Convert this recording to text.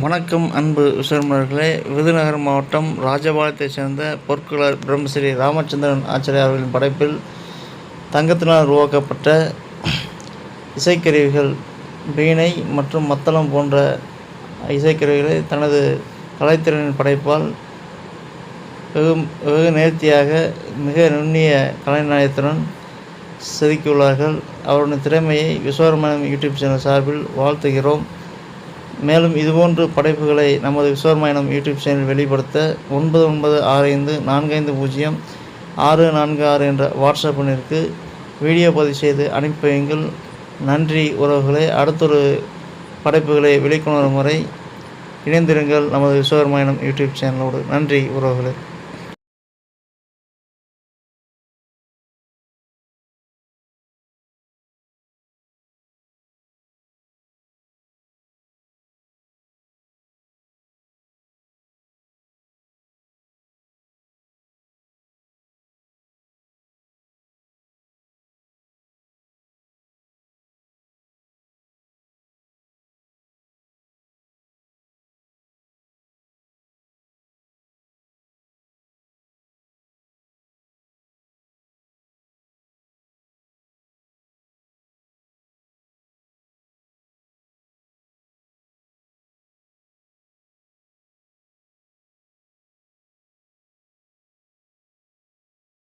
வணக்கம் அன்பு விசுவர்மர்களே விருதுநகர் மாவட்டம் ராஜபாளையத்தைச் சேர்ந்த பொற்குளர் பிரம்மஸ்ரீ ராமச்சந்திரன் ஆச்சாரியா அவர்களின் படைப்பில் தங்கத்தினால் உருவாக்கப்பட்ட இசைக்கருவிகள் வீணை மற்றும் மத்தளம் போன்ற இசைக்கருவிகளை தனது கலைத்திறனின் படைப்பால் வெகு வெகு நேர்த்தியாக மிக நுண்ணிய கலைநாயகத்துடன் செதுக்கியுள்ளார்கள். அவருடைய திறமையை விஸ்வரமணம் யூடியூப் சேனல் சார்பில் வாழ்த்துகிறோம். மேலும் இதுபோன்று படைப்புகளை நமது விஸ்வர்மயணம் யூடியூப் சேனல் வெளிப்படுத்த ஒன்பது ஒன்பது ஆறு ஐந்து நான்கு ஐந்து பூஜ்ஜியம் ஆறு நான்கு ஆறு என்ற வாட்ஸ்அப் எண்ணிற்கு வீடியோ பதிவு செய்து அனுப்பி வையுங்கள். நன்றி உறவுகளை. அடுத்தொரு படைப்புகளை விழிப்புணர்வு வரை இணைந்திருங்கள் நமது விஸ்வர்மயணம் யூடியூப் சேனலோடு. நன்றி உறவுகளை.